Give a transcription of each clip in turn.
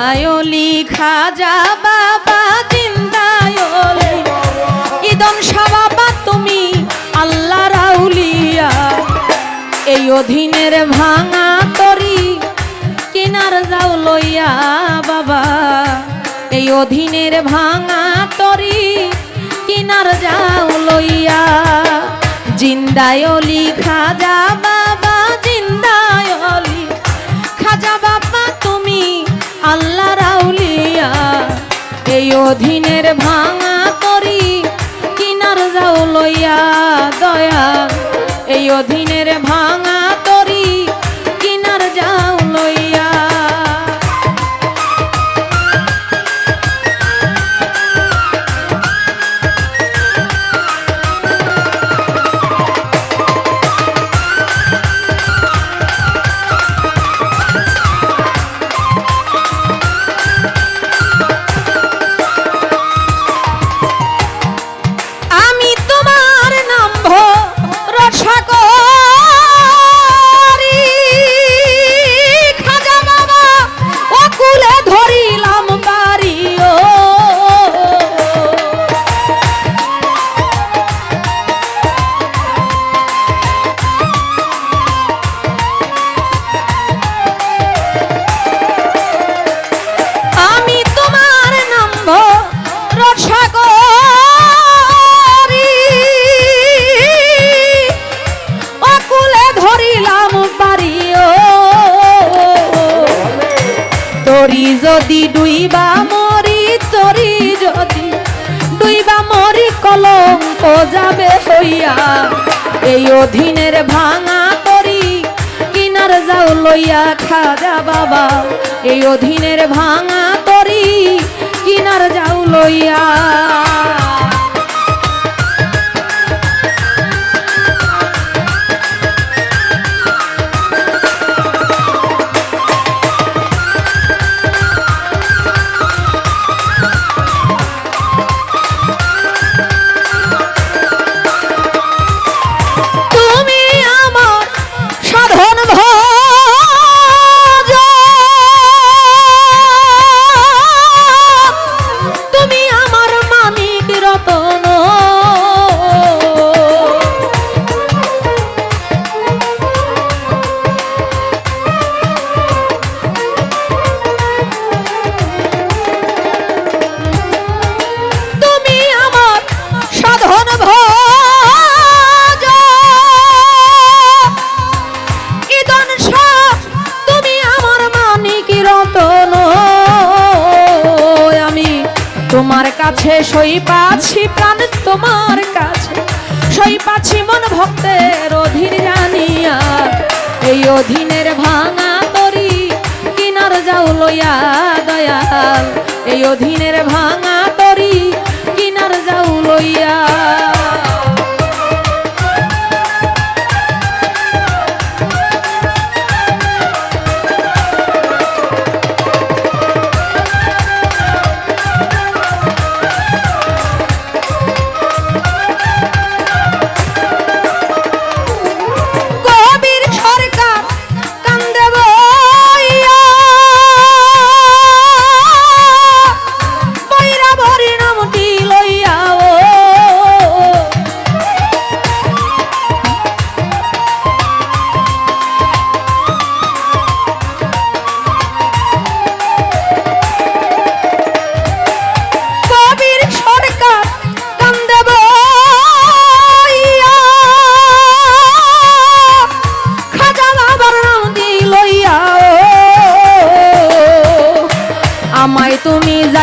জিন্দায়লি খাজা বাবা, জিন্দায়লি। ইদন শাহ বাবা তুমি আল্লাহ রাউলিয়া এই অধীনের ভাঙা তরি, কিনার যাও লইয়া বাবা। এই অধীনের ভাঙা তরি, কিনার যাও লইয়া। জিন্দায়লি খাজা অধীনের ভাঙা করি কিনার যাও লইয়া দয়া। এই অধীনের ভাঙা যদি ডুইবা মরি তরি যদি ডুইবা মরি, কলঙ্ক যাবে হইয়া। এই অধীনের ভাঙা তরি কিনার যাও লইয়া যা বাবা। এই অধীনের ভাঙা তরি কিনার যাও লইয়া। কাছে, সই পাছি প্রাণ তোমার কাছে। সই পাছি মন ভক্তের অধীর জানিয়া, এই অধীনের ভাঙা তরি কিনার যাও লইয়া দয়াল। এই অধীনের ভাঙা তরি কিনার যাও লইয়া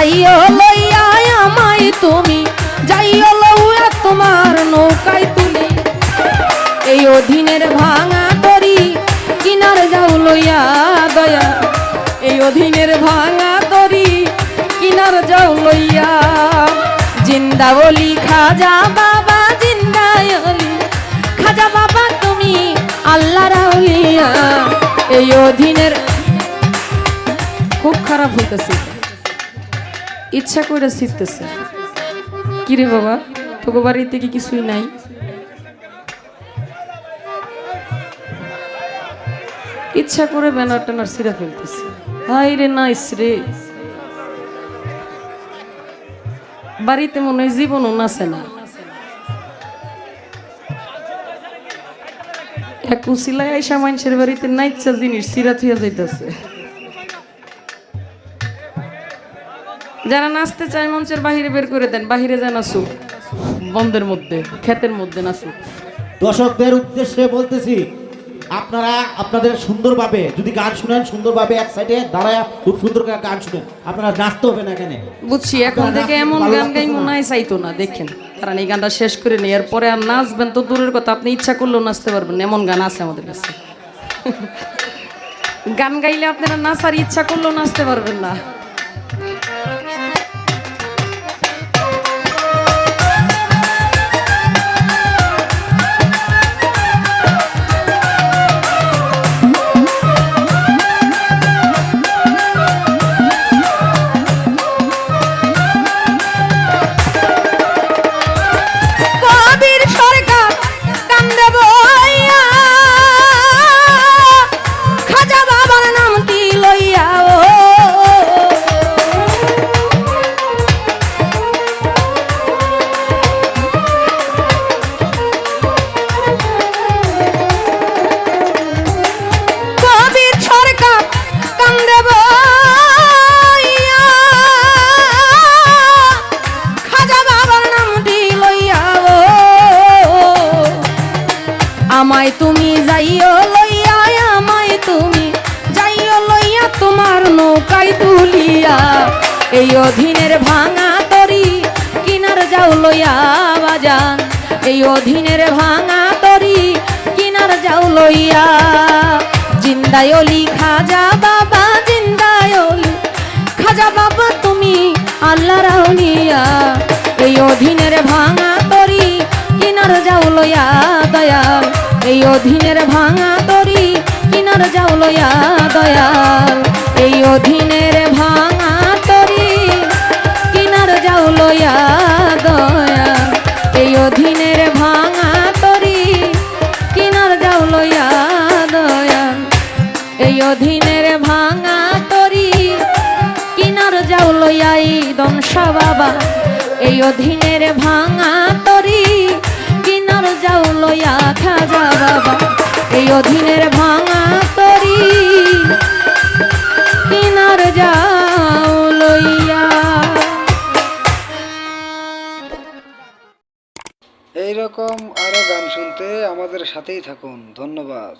যাইও লইয়া আমায় তুমি, যাইও লইয়া তোমার নৌকায় তুলি এই অধীনের ভাঙা তরি, কিনার যাও লইয়া দয়া। এই অধীনের ভাঙা তরি, কিনার যাও লইয়া। জিন্দাবলি খাজা বাবা জিন্দায়লি খাজা বাবা, তুমি আল্লাহ রাউলিয়া এই অধীনের খুব খারাপ হইতেছে। ইচ্ছা করে শিখতেছে কিরে বাবা? তোকে বাড়িতে কি কিছুই নাই? ইচ্ছা করে ব্যানার টানার সিরা ফেলতেছে। হাই রে নাইস রে। বাড়িতে মনে হয় জীবনও নাচে না। এক উচিলায় আইসা মানুষের বাড়িতে নাইচা জিনিস সিরা থুয়া যাইতেছে। যারা নাচতে চায় মঞ্চের বাহিরে বের করে দেন বাহিরে যা নাচুক বন্ধের মধ্যে ক্ষেতের মধ্যে নাচুক দর্শকদের উদ্দেশ্যে বলতেছি আপনারা আপনাদের সুন্দরভাবে যদি গান শুনেন সুন্দরভাবে এক সাইডে দাঁড়ায় খুব সুন্দর করে গান শুনেন। আপনারা নাচতে হবে না এখানে। বুঝছি এখন থেকে এমন গান গাই মনে হয় চাইতো না দেখেন। কারণ এই গানটা শেষ করে নিই এরপরে আর নাচবেন তো দূরের কথা আপনি ইচ্ছা করলেও নাচতে পারবেন এমন গান আছে আমাদের কাছে। গান গাইলে আপনারা নাচার ইচ্ছা করলেও নাচতে পারবেন না। খাজা বাবার এই অধীনের ভাঙা তরি, কিনার যাও লইয়া বাজান। এই অধীনের ভাঙা তরি, কিনার যাও লইয়া। জিন্দায়লি খাজা বাবা জিন্দায়লি খাজা বাবা, তুমি আল্লাহ রাউলিয়া এই অধীনের ভাঙা তরি, কিনার যাও লইয়া দয়াল। এই অধীনের ভাঙা তরি, কিনার যাও লইয়া দয়াল। এই অধীনের দংশা বাবা, এই অধীনের ভাঙা তরি কিনার যাও লইয়া খাজা বাবা। এই অধীনের ভাঙা তরি কিনার যাও লইয়া। এই রকম আরও গান শুনতে আমাদের সাথেই থাকুন। ধন্যবাদ।